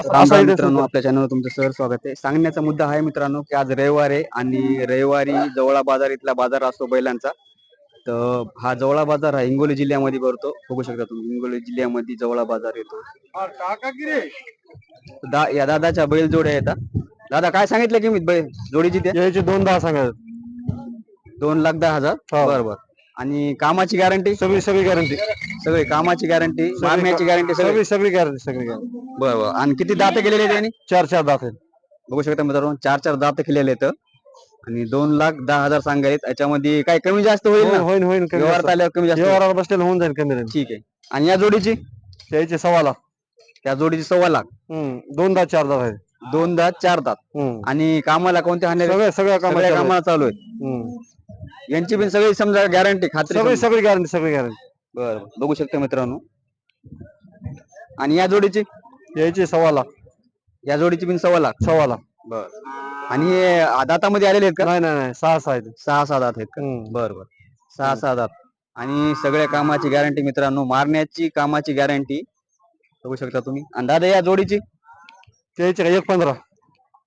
राम राम मित्रांनो आपल्या चॅनलवर तुमचं सर स्वागत आहे. सांगण्याचा मुद्दा आहे मित्रांनो की आज रविवार आहे आणि रविवारी जवळा बाजार इथला बाजार असतो बैलांचा. तर हा जवळा बाजार हा हिंगोली जिल्ह्यामध्ये भरतो. बघू शकता तुम्ही हिंगोली जिल्ह्यामध्ये जवळा बाजार येतो. दा या दादाच्या बैल जोड्या येतात दादा काय सांगितलं किंमत बैल जोडीची ते याचे दोन दहा सांगा. दोन लाख दहा हजार? हो. बरं बरं. आणि कामाची गॅरंटी? सगळी सगळी गॅरंटी. सगळी कामाची गॅरंटी मारण्याची गॅरंटी सगळी? सगळी सगळी गॅरंटी सगळी गॅरंटी. बरं बरं. आणि किती दाते केलेले आहेत त्यांनी चार चार दात. आहेत बघू शकता मित्रांनो चार चार दात केलेले आहेत. आणि दोन लाख दहा हजार सांगायत याच्यामध्ये काय कमी जास्त होईल ना? होईन होईन कमी व्यवहार जास्त. आल्यावर कमी जास्त होईल. व्यवहाराला बसलेलं होऊन जाईल कमी ठीक आहे. आणि या जोडीची? याचे सव्वा लाख. त्या जोडीची सव्वा लाख. हम्म. दोन दात चार दात आहेत. दोन दात चार दात. हम्म. आणि कामाला कोणत्या हाणे सगळ्या सगळ्या चालू कामाला चालू आहे आहे. हम्म. यांची पण सगळी समजा गॅरंटी खात्री सगळी. सगळी गॅरंटी सगळी गॅरंटी बरं. बघू शकता मित्रांनो. आणि या जोडीची? याचे सव्वा लाख. या जोडीची पण सव्वा लाख? सव्वा लाख. बर. आणि हे दातामध्ये आलेले आहेत का? नाही नाही नाही. सहा सहा आहेत. सहा सहा दात आहेत का? हम्म. बर बर. सहा सहा दात आणि सगळ्या कामाची गॅरंटी मित्रांनो मारण्याची कामाची गॅरंटी बघू शकता तुम्ही. आणि दादा या जोडीची? त्याचे का एक पंधरा.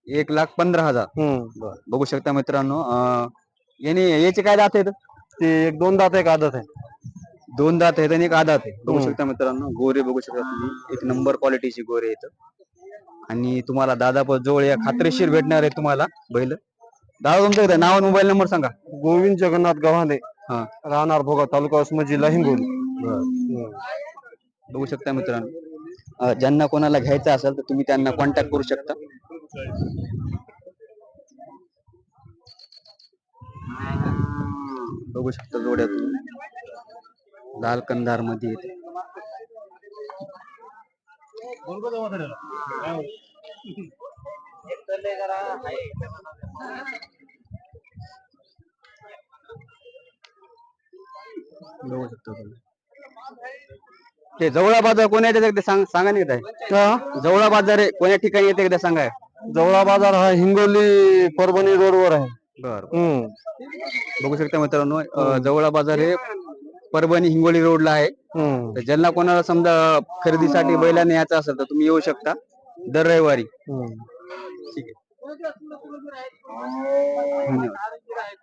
एक लाख पंधरा हजार. हम्म. बघू शकता मित्रांनो अं, याने याचे काय दात आहेत? ते एक दोन दात एक आदत आहे दोन दात आहेत आणि एक आदात आहे. बघू हम्म. शकता मित्रांनो गोरे बघू शकता तुम्ही. एक नंबर क्वालिटीची गोरे आहेत. आणि तुम्हाला दादा पण जवळ या खात्रीशीर भेटणार आहे तुम्हाला बैल. दादा तुमचं नाव आणि मोबाईल नंबर सांगा. गोविंद जगन्नाथ गव्हाणे. हा. राहणार भोगा तालुका उस्मा जिल्हा हिंगोली. बघू शकता मित्रांनो. ज्यांना कोणाला घ्यायचं असेल तर तुम्ही त्यांना कॉन्टॅक्ट करू शकता. बघू शकता जोड्या तुम्ही. लाल कंधारमध्ये येते. बघू शकता तुम्ही. ते जवळा बाजार कोण्या येते एकदा सांग सांगा नाही काय जवळा बाजार आहे कोण्या ठिकाणी येते एकदा सांगा. जवळा बाजार हा हिंगोली परभणी रोडवर आहे. बर. बघू शकता मित्रांनो अं, जवळा बाजार हे परभणी हिंगोली रोडला आहे. हम्म. तर ज्यांना कोणाला समजा खरेदीसाठी बैलाने यायचं असेल तर तुम्ही येऊ शकता. दर रविवारी. हम्म. ठीक आहे. धन्यवाद.